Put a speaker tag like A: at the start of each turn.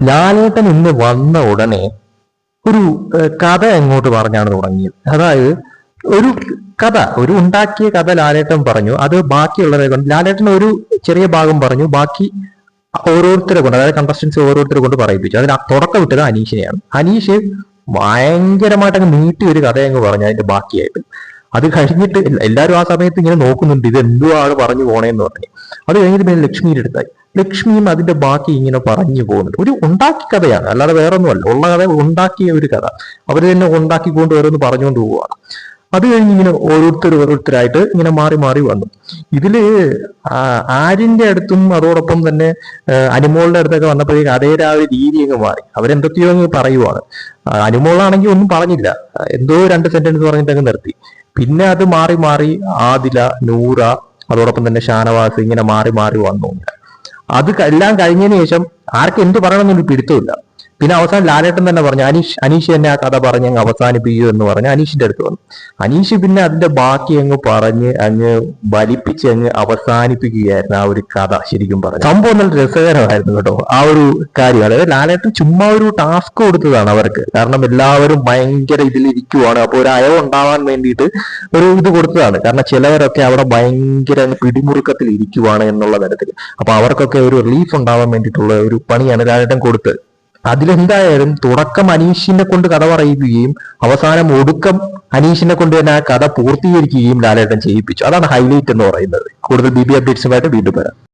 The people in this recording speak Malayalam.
A: ലാലേട്ടൻ ഇന്ന് വന്ന ഉടനെ ഒരു കഥ എങ്ങോട്ട് പറഞ്ഞാണ് തുടങ്ങിയത്? അതായത് ഒരു കഥ ഒരു ഉണ്ടാക്കിയ കഥ ലാലേട്ടൻ പറഞ്ഞു. അത് ബാക്കിയുള്ളവരെ കൊണ്ട് ലാലേട്ടൻ ഒരു ചെറിയ ഭാഗം പറഞ്ഞു. ബാക്കി ഓരോരുത്തരെ കൊണ്ട് അതായത് കണ്ടസ്റ്റൻസ് ഓരോരുത്തരെ കൊണ്ട് പറയിപ്പിച്ചു. അതിന് തുടക്കം വിട്ടത് അനീഷിനെയാണ്. അനീഷ് ഭയങ്കരമായിട്ട് അങ്ങ് നീട്ടി ഒരു കഥ അങ്ങ് പറഞ്ഞു അതിന്റെ ബാക്കിയായിട്ട്. അത് കഴിഞ്ഞിട്ട് എല്ലാവരും ആ സമയത്ത് ഇങ്ങനെ നോക്കുന്നുണ്ട് ഇത് എന്തുവാണ് പറഞ്ഞു പോണേന്ന് പറഞ്ഞു. അത് കഴിഞ്ഞിട്ട് പിന്നെ ലക്ഷ്മിയുടെ അടുത്തായി. ലക്ഷ്മിയും അതിന്റെ ബാക്കി ഇങ്ങനെ പറഞ്ഞു പോകുന്നുണ്ട്. ഒരു ഉണ്ടാക്കി കഥയാണ്. അല്ലാതെ വേറെ ഒന്നുമല്ല ഉള്ള കഥ ഉണ്ടാക്കിയ ഒരു കഥ. അവർ തന്നെ ഉണ്ടാക്കിക്കൊണ്ട് ഓരോന്ന് പറഞ്ഞുകൊണ്ട് പോവുകയാണ് അത് കഴിഞ്ഞ് ഇങ്ങനെ ഓരോരുത്തർ ഓരോരുത്തരായിട്ട് ഇങ്ങനെ മാറി മാറി വന്നു. ഇതിൽ ആര്യന്റെ അടുത്തും അതോടൊപ്പം തന്നെ അനുമോളുടെ അടുത്തൊക്കെ വന്നപ്പോഴേക്കും അതേ ആ ഒരു രീതി അങ്ങ് മാറി. അവരെന്തൊക്കെയോ അങ്ങ് പറയുവാണ്. അനുമോളാണെങ്കിൽ ഒന്നും പറഞ്ഞില്ല. എന്തോ രണ്ട് സെന്റൻസ് പറഞ്ഞിട്ട് അങ്ങ് നിർത്തി. പിന്നെ അത് മാറി മാറി ആദില നൂറ അതോടൊപ്പം തന്നെ ഷാനവാസ് ഇങ്ങനെ മാറി മാറി വന്നു. അത് എല്ലാം കഴിഞ്ഞതിന് ശേഷം ആർക്കും എന്ത് പറയണമെന്നൊരു പിടുത്തമില്ല പിന്നെ അവസാനം ലാലേട്ടൻ തന്നെ പറഞ്ഞു അനീഷ് അനീഷ് തന്നെ ആ കഥ പറഞ്ഞ് അങ്ങ് അവസാനിപ്പിക്കൂ എന്ന് പറഞ്ഞ് അനീഷിന്റെ അടുത്ത് വന്നു. അനീഷ് പിന്നെ അതിന്റെ ബാക്കി അങ്ങ് പറഞ്ഞ് അങ്ങ് വലിപ്പിച്ച് അങ്ങ് അവസാനിപ്പിക്കുകയായിരുന്നു ആ ഒരു കഥ ശരിക്കും പറഞ്ഞു സംഭവം നല്ല രസകരമായിരുന്നു കേട്ടോ ആ ഒരു കാര്യം. അതായത് ലാലേട്ടൻ ചുമ്മാ ഒരു ടാസ്ക് കൊടുത്തതാണ് അവർക്ക്. കാരണം എല്ലാവരും ഭയങ്കര ഇതിലിരിക്കുവാണ്. അപ്പൊ ഒരു അയവ് ഉണ്ടാവാൻ വേണ്ടിയിട്ട് ഒരു ഇത് കൊടുത്തതാണ്. കാരണം ചിലവരൊക്കെ അവിടെ ഭയങ്കര പിടിമുറുക്കത്തിൽ ഇരിക്കുവാണ് എന്നുള്ള തരത്തിൽ. അപ്പൊ അവർക്കൊക്കെ ഒരു റിലീഫ് ഉണ്ടാവാൻ വേണ്ടിയിട്ടുള്ള ഒരു പണിയാണ് ലാലേട്ടൻ കൊടുത്തത്. അതിലെന്തായാലും തുടക്കം അനീഷിനെ കൊണ്ട് കഥ പറയുകയും അവസാനം ഒടുക്കം അനീഷിനെ കൊണ്ട് തന്നെ ആ കഥ പൂർത്തീകരിക്കുകയും ലാലേട്ടൻ ചെയ്യിപ്പിച്ചു. അതാണ് ഹൈലൈറ്റ് എന്ന് പറയുന്നത്. കൂടുതൽ ബി ബി അപ്ഡേറ്റ്സുമായിട്ട് വീണ്ടും വരാം.